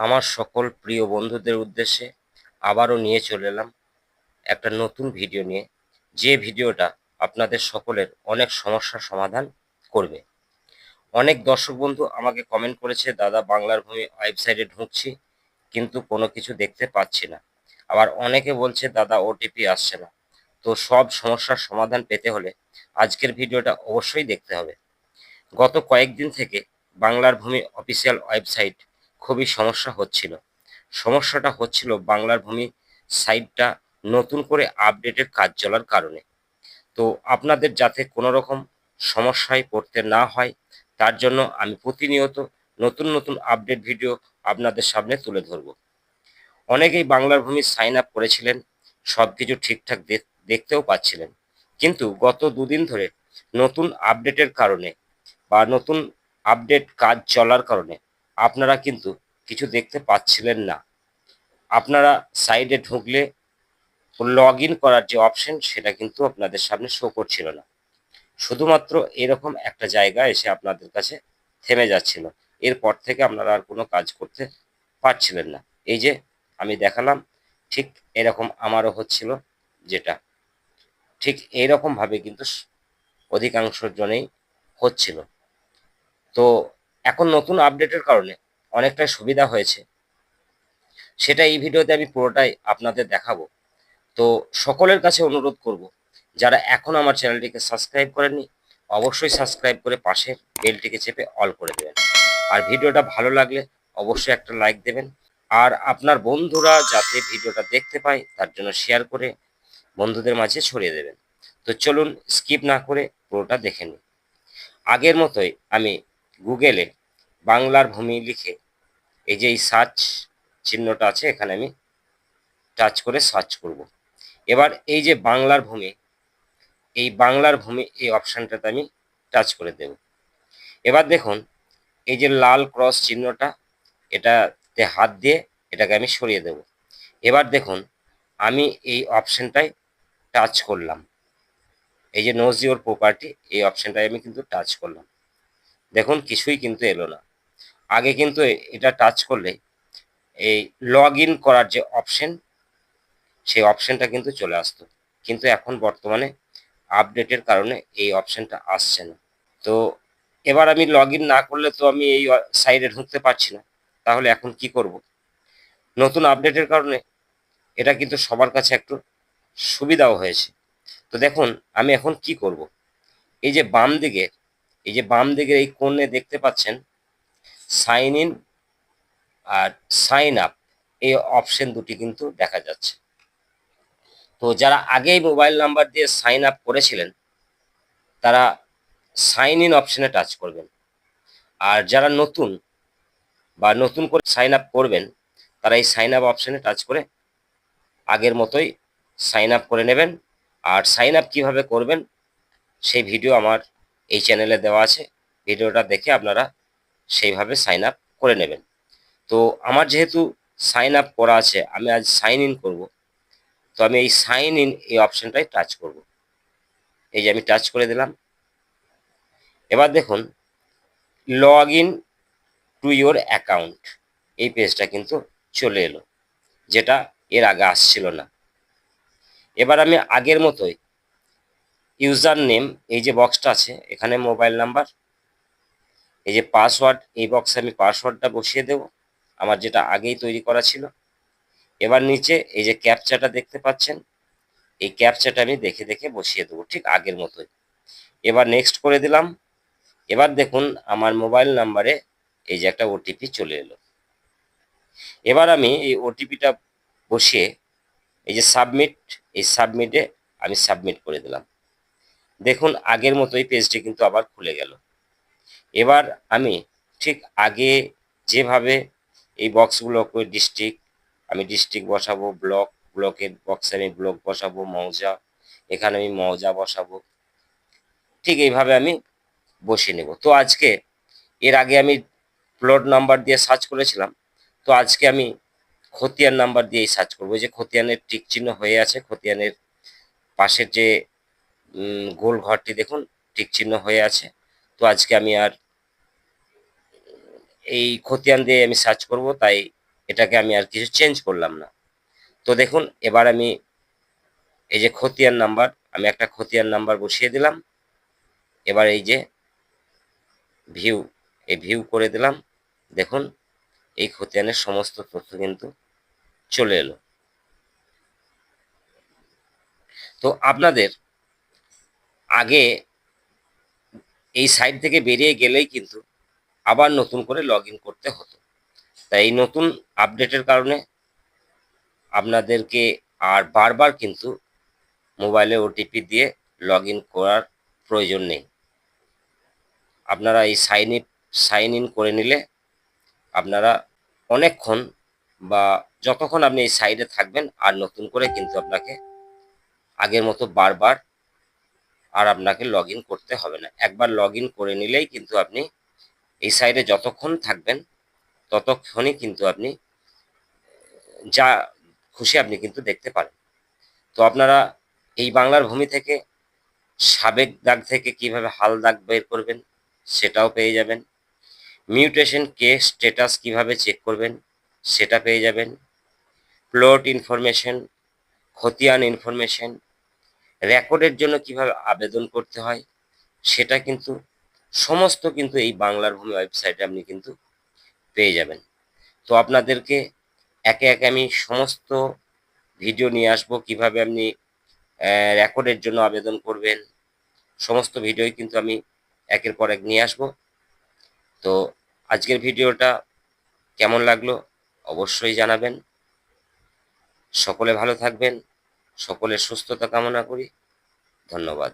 আমার সকল প্রিয় বন্ধুদের উদ্দেশ্যে আবারও নিয়ে চলে এলাম একটা নতুন ভিডিও নিয়ে। যে ভিডিওটা আপনাদের সকলের অনেক সমস্যার সমাধান করবে। অনেক দর্শক বন্ধু আমাকে কমেন্ট করেছে, দাদা, বাংলার ভূমি ওয়েবসাইটে ঢুকছি, কিন্তু কোনো কিছু দেখতে পাচ্ছি না। আবার অনেকে বলছে, দাদা ওটিপি আসছে না। তো সব সমস্যার সমাধান পেতে হলে আজকের ভিডিওটা অবশ্যই দেখতে হবে। গত কয়েকদিন থেকে বাংলার ভূমি অফিসিয়াল ওয়েবসাইট খুবই সমস্যা হচ্ছিল। সমস্যাটা হচ্ছিল বাংলার ভূমি সাইটটা নতুন করে আপডেটের কাজ চলার কারণে। তো আপনাদের যাতে কোনো রকম সমস্যায় পড়তে না হয়, তার জন্য আমি প্রতিনিয়ত নতুন নতুন আপডেট ভিডিও আপনাদের সামনে তুলে ধরব। অনেকেই বাংলার ভূমি সাইন আপ করেছিলেন সব কিছু ঠিকঠাক দেখতেও পাচ্ছিলেন। কিন্তু গত দুদিন ধরে নতুন আপডেটের কারণে বা নতুন আপডেট কাজ চলার কারণে আপনারা কিন্তু কিছু দেখতে পাচ্ছিলেন না। আপনারা সাইডে ঢুকলে লগ করার যে অপশন সেটা কিন্তু আপনাদের সামনে শো করছিল না। শুধুমাত্র এরকম একটা জায়গা এসে আপনাদের কাছে থেমে যাচ্ছিল। এরপর থেকে আপনারা আর কোনো কাজ করতে পারছিলেন না। এই যে আমি দেখালাম, ঠিক এরকম আমারও হচ্ছিল যেটা। ঠিক এইরকমভাবে কিন্তু অধিকাংশ জনেই হচ্ছিল। তো এখন নতুন আপডেটের কারণে অনেকটাই সুবিধা হয়েছে। সেটা এই ভিডিওতে আমি পুরোটাই আপনাদের দেখাবো। তো সকলের কাছে অনুরোধ করব, যারা এখন আমার চ্যানেলটিকে সাবস্ক্রাইব করেননি, অবশ্যই সাবস্ক্রাইব করে পাশের বেলটিকে চেপে অল করে দেবেন। আর ভিডিওটা ভালো লাগলে অবশ্যই একটা লাইক দেবেন। আর আপনার বন্ধুরা যাতে ভিডিওটা দেখতে পায়, তার জন্য শেয়ার করে বন্ধুদের মাঝে ছড়িয়ে দেবেন। তো চলুন স্কিপ না করে পুরোটা দেখে নিই। আগের মতোই আমি গুগলে বাংলার ভূমি লিখে এই যে এই সার্চ চিহ্নটা আছে, এখানে আমি টাচ করে সার্চ করব। এবার এই যে বাংলার ভূমি, এই বাংলার ভূমি এই অপশানটাতে আমি টাচ করে দেব। এবার দেখুন, এই যে লাল ক্রস চিহ্নটা, এটাতে হাত দিয়ে এটাকে আমি সরিয়ে দেব। এবার দেখুন, আমি এই অপশানটায় টাচ করলাম। এই যে নোজ প্রপার্টি এই অপশানটায় আমি কিন্তু টাচ করলাম। দেখুন, কিছুই কিন্তু এলো না। আগে কিন্তু এটা টাচ করলে এই লগ ইন করার যে অপশন সেই অপশনটা কিন্তু চলে আসতো। কিন্তু এখন বর্তমানে আপডেটের কারণে এই অপশনটা আসছে না। তো এবার আমি লগ না করলে তো আমি এই সাইডে ঢুকতে পারছি না। তাহলে এখন কি করব? নতুন আপডেটের কারণে এটা কিন্তু সবার কাছে একটু সুবিধাও হয়েছে। তো দেখুন, আমি এখন কি করব? এই যে বাম দিকে এই যে বাম দিকের এই কোণে দেখতে পাচ্ছেন, সাইন ইন আর সাইন আপ, এই অপশন দুটি কিন্তু দেখা যাচ্ছে। তো যারা আগেই মোবাইল নাম্বার দিয়ে সাইন আপ করেছিলেন, তারা সাইন ইন অপশনে টাচ করবেন। আর যারা নতুন বা নতুন করে সাইন আপ করবেন, তারা এই সাইন আপ অপশনে টাচ করে আগের মতোই সাইন আপ করে নেবেন। আর সাইন আপ কীভাবে করবেন, সেই ভিডিও আমার এই চ্যানেলে দেওয়া আছে। ভিডিওটা দেখে আপনারা সেইভাবে সাইন আপ করে নেবেন। তো আমার যেহেতু সাইন আপ করা আছে, আমি আজ সাইন ইন করব। তো আমি এই সাইন ইন এই অপশানটাই টাচ করব। এই যে আমি টাচ করে দিলাম। এবার দেখুন log in to your account এই পেজটা কিন্তু চলে এলো, যেটা এর আগে আসছিল না। এবার আমি আগের মতোই ইউজার নেম এই যে বক্সটা আছে, এখানে মোবাইল নাম্বার এই যে পাসওয়ার্ড এই বক্সে আমি পাসওয়ার্ডটা বসিয়ে দেব, আমার যেটা আগেই তৈরি করা ছিল। এবার নিচে এই যে ক্যাপচাটা দেখতে পাচ্ছেন, এই ক্যাপচাটা আমি দেখে দেখে বসিয়ে দেবো, ঠিক আগের মতোই। এবার নেক্সট করে দিলাম, এবার দেখুন আমার মোবাইল নাম্বারে এই যে একটা ওটিপি চলে এলো। এবার আমি এই ওটিপিটা বসিয়ে এই যে সাবমিট এই সাবমিটে আমি সাবমিট করে দিলাম। দেখুন, আগের মতোই পেজটি কিন্তু আবার খুলে গেল। এবার আমি ঠিক আগে যেভাবে এই বক্সগুলোকে ডিস্ট্রিক্ট আমি ডিস্ট্রিক্ট বসাবো ব্লক ব্লকের বক্সে আমি ব্লক বসাবো, মৌজা, এখানে আমি মৌজা বসাবো। ঠিক এইভাবে আমি বসিয়ে নেব। তো আজকে এর আগে আমি প্লট নাম্বার দিয়ে সার্চ করেছিলাম, তো আজকে আমি খতিয়ান নাম্বার দিয়েই সার্চ করব। যে খতিয়ানের টিক চিহ্ন হয়ে আছে, খতিয়ানের পাশের যে গোল ঘরটি দেখুন টিক চিহ্ন হয়ে আছে। তো আজকে আমি আর এই খতিয়ান দিয়ে আমি সার্চ করব, তাই এটাকে আমি আর কিছু চেঞ্জ করলাম না। তো দেখুন, এবার আমি এই যে খতিয়ান নাম্বার আমি একটা খতিয়ান নাম্বার বসিয়ে দিলাম। এবার এই যে ভিউ এই ভিউ করে দিলাম। দেখুন, এই খতিয়ানের সমস্ত তথ্য কিন্তু চলে এলো। তো আপনাদের আগে এই সাইট থেকে বেরিয়ে গেলেই কিন্তু আবার নতুন করে লগ করতে হতো। তাই এই নতুন আপডেটের কারণে আপনাদেরকে আর বারবার কিন্তু মোবাইলে ওটিপি দিয়ে লগ করার প্রয়োজন নেই। আপনারা এই সাইন ইন সাইন ইন করে নিলে আপনারা অনেকক্ষণ বা যতক্ষণ আপনি এই সাইডে থাকবেন আর নতুন করে কিন্তু আপনাকে আগের মতো বারবার আর আপনাকে লগ করতে হবে না। একবার লগ করে নিলেই কিন্তু আপনি এই সাইডে যতক্ষণ থাকবেন, ততক্ষণই কিন্তু আপনি, যা খুশি আপনি কিন্তু দেখতে পারেন। তো আপনারা এই বাংলার ভূমি থেকে সাবেক দাগ থেকে কীভাবে হাল দাগ বের করবেন, সেটাও পেয়ে যাবেন। মিউটেশন কে স্ট্যাটাস কীভাবে চেক করবেন, সেটা পেয়ে যাবেন। প্লট ইনফরমেশন খতিয়ান ইনফরমেশন রেকর্ডের জন্য কীভাবে আবেদন করতে হয়, সেটা কিন্তু, সমস্ত কিন্তু এই বাংলার ভূমি ওয়েবসাইটে আপনি কিন্তু পেয়ে যাবেন। তো আপনাদেরকে একে একে আমি সমস্ত ভিডিও নিয়ে আসব, কীভাবে আপনি রেকর্ডের জন্য আবেদন করবেন, সমস্ত ভিডিওই কিন্তু আমি একের পর এক নিয়ে আসব। তো আজকের ভিডিওটা কেমন লাগল অবশ্যই জানাবেন। সকলে ভালো থাকবেন। সকলের সুস্থতা কামনা করি। ধন্যবাদ।